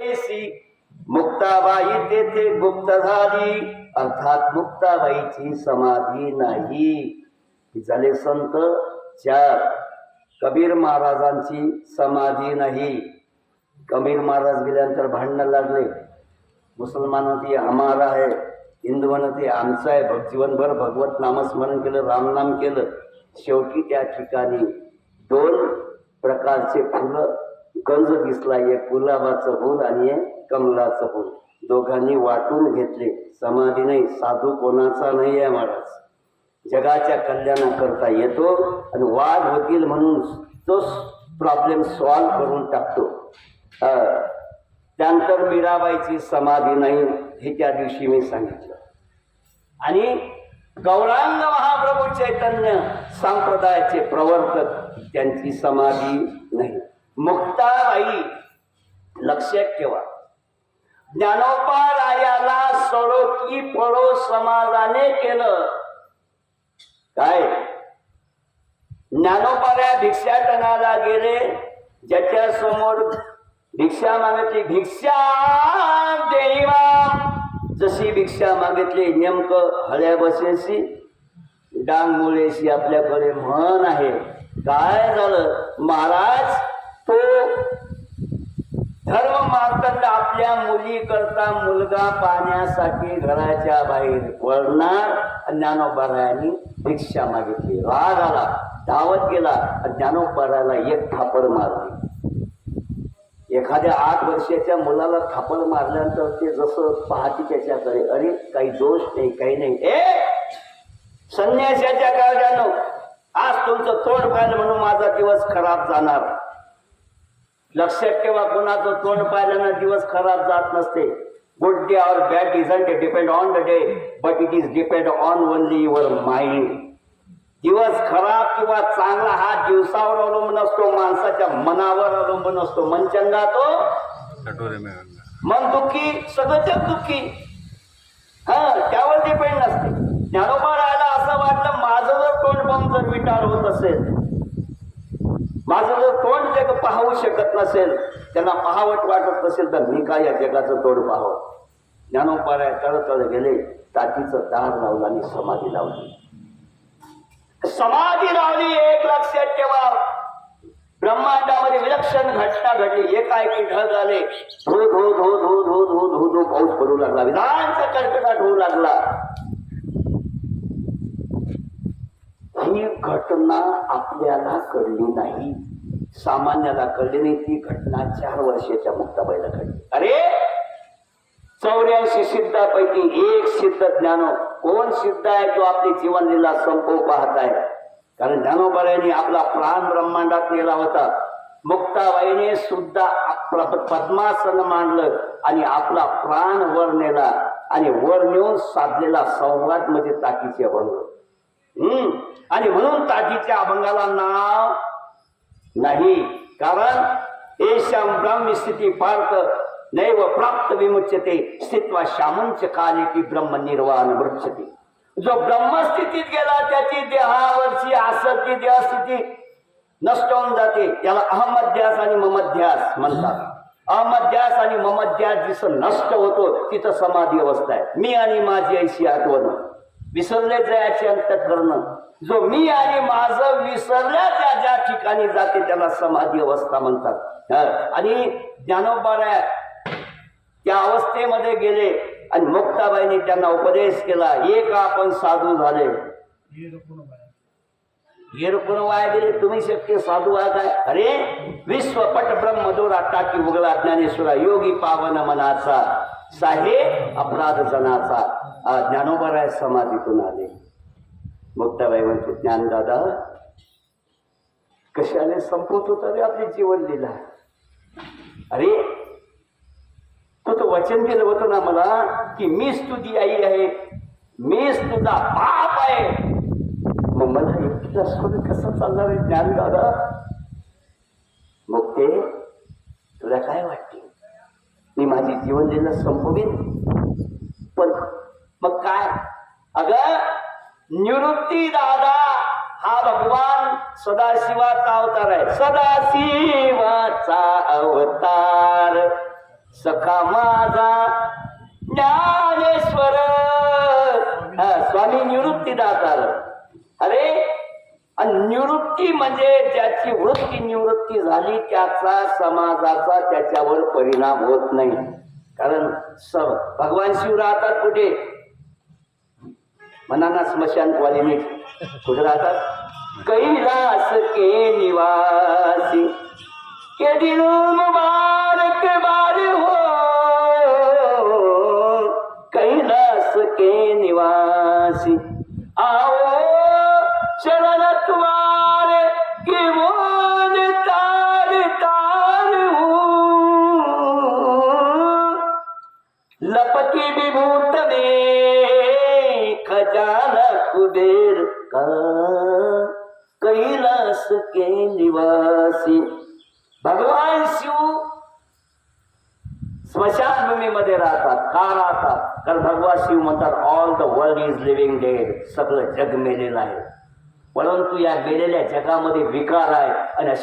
ऐसी मुक्ताबाई तेथे गुप्त झाली. अर्थात मुक्ताबाईची समाधी नाही. झाले संत चार. कबीर महाराजांची समाधी नाही. कबीर महाराज गेल्यानंतर भांडणं लागले. मुसलमान ते हमारा आहे. हिंदू ते आमचं आहे. भग जीवनभर भगवत नामस्मरण केलं रामनाम केलं. शेवटी त्या ठिकाणी दोन प्रकारचे फुलं गंज दिसला एक गुलाबाचं फूल आणि एक कमलाचं फूल दोघांनी वाटून घेतले. समाधी नाही साधू कोणाचा नाही आहे महाराज. जगाच्या कल्याणाकरता येतो आणि वाद होतील म्हणून तो प्रॉब्लेम सॉल्व करून टाकतो. त्यानंतर मीराबाईची समाधी नाही हे त्या दिवशी मी सांगितलं. आणि गौरांग महाप्रभू चैतन्य संप्रदायाचे प्रवर्तक त्यांची समाधी नाही. मुक्ताबाई लक्षात ठेवा. ज्ञानोपा रायाला सडो की पडो समाजाने केलं. काय? ज्ञानोपाऱ्या भिक्षाटनाला गेले ज्याच्या समोर भिक्षा मागितली भिक्षा देवा. जशी भिक्षा मागितली नेमकं हळ्या बसेशी डांग मुळेशी आपल्याकडे म्हण आहे. काय झालं? महाराज तो धर्म मार्तंड आपल्या मुली करता मुलगा पाण्यासाठी घराच्या बाहेर वळणार ज्ञानोबारायांनी रिक्षा मागितली. राग आला धावत गेला ज्ञानोबाराला एक थापड मारली. एखाद्या आठ वर्षाच्या मुलाला थापड मारल्यानंतर ते जसं पाहते त्याच्याकडे अरे काही दोष नाही काही नाही. ए संन्यासाच्या काळजानं आज तुमचं तोंड पाहिलं म्हणून माझा दिवस खराब जाणार. लक्षात ठेवा कोणाचं तोंड पाहिल्यानं दिवस खराब जात नसते. Good day or bad isn't depend on the day but it is depend on only your mind दिवस खराब किंवा चांगला हा दिवसावर अवलंबून असतो माणसाच्या मनावर अवलंबून असतो. मन चंगा तो कटोरे में गंगा मन दुःखी सगळं जग दुःखी. हा त्यावर डिपेंड नसते. ज्ञानोबा राहायला असं वाटलं माझं जर तोंड पाहून जर विटाळ होत असेल पाहू शकत नसेल त्यांना पाहावट वाटत नसेल तर मी काय या जगाचं तोड पाहावं? ज्ञानोपाराय तळतळ गेले तातीचं दार लावलं आणि समाधी लावली. समाधी लावली एक लक्षात ठेवा. ब्रह्मांडामध्ये विलक्षण घटना घडली एकाएकी ढग आले. धो धो धो धो धो धो धो धो पाऊस पडू लागला विधानचा कडकडाट होऊ लागला. ही घटना आपल्याला कळली नाही. सामान्याला कळली नाही ती घटना चार वर्षाच्या मुक्ताबाईला घडली. अरे चौऱ्याऐंशी सिद्धापैकी एक सिद्ध ज्ञानो कोण सिद्ध आहे जो आपली जीवनलीला संपव पाहत आहे? कारण ज्ञानोबाऱ्यांनी आपला प्राण ब्रह्मांडात नेला होता. मुक्ताबाईने सुद्धा पद्मासन मांडलं आणि आपला प्राण वर नेला आणि वर नेऊन साधलेला संवाद म्हणजे ताकीचे अभंग. हम्म. आणि म्हणून ताकीच्या अभंगाला नाव नाही. कारण एशाम ब्रह्मस्थिती पार्थ नैव प्राप्त विमुच्यते स्थित्वा शामुंच काले की ब्रह्म निर्वाण वृक्षते। जो ब्रह्मस्थितीत गेला त्याची देहावरची आसक्ती देहस्थिती नष्ट होऊन जाते याला अहमध्यास आणि ममध्यास म्हणतात. अहमध्यास आणि ममध्यास जिथं नष्ट होतो तिथं समाधी अवस्था आहे. मी आणि माझी ऐशी आठवण. विसरले जायचे अंतकरण. जो मी आणि माझं विसरल्या ज्या ज्या ठिकाणी जाते त्याला समाधी अवस्था म्हणतात. आणि ज्ञानोबाऱ्या त्या अवस्थेमध्ये गेले आणि मुक्ताबाईने त्यांना उपदेश केला एक आपण साधू झाले? हे वाया गेले तुम्ही शक्य साधू आहात काय? अरे विश्वपट ब्रह्म दोरा टाकी उगला ज्ञानेश्वरा योगी पावन मनाचा साहे अपराध जनाचा. ज्ञानोबराय समाधीतून आले. मुक्ताबाई म्हणते ज्ञानदादा कशाने संपवत होता रे आपली जीवन लिहिला अरे तू तर वचन दिलं होतं ना मला की मीच तुझी आई आहे मीच तुझा बाप आहे. मग मला एकटीला सोडून कसं चालणार आहे ज्ञान दादा? मग ते तुला काय वाटते? मी माझी जीवन लिहिलं संपवीन पण मग काय? अगं निवृत्ती दादा हा भगवान सदाशिवाचा अवतार आहे. सदाशिवाचा अवतार. सखा माझा ज्ञानेश्वर. स्वामी निवृत्ती दातार अरे निवृत्ती म्हणजे ज्याची वृत्ती निवृत्ती झाली त्याचा समाजाचा त्याच्यावर परिणाम होत नाही. कारण भगवान शिव राहतात कुठे? मनाना स्मशान कॉलनीत कुठे राहतात? कैलास के निवासी. के दिल मुबारक बार हो. कैलास के निवासी. आओ शरण तुम्हारा कैलास के निवासी। भगवान शिव स्मशानभूमीमध्ये राहतात का राहतात? कारण भगवान शिव म्हणतात all the world is living dead सगळं जग मेलेलं आहे. परंतु या मेलेल्या जगामध्ये विकार आहे आणि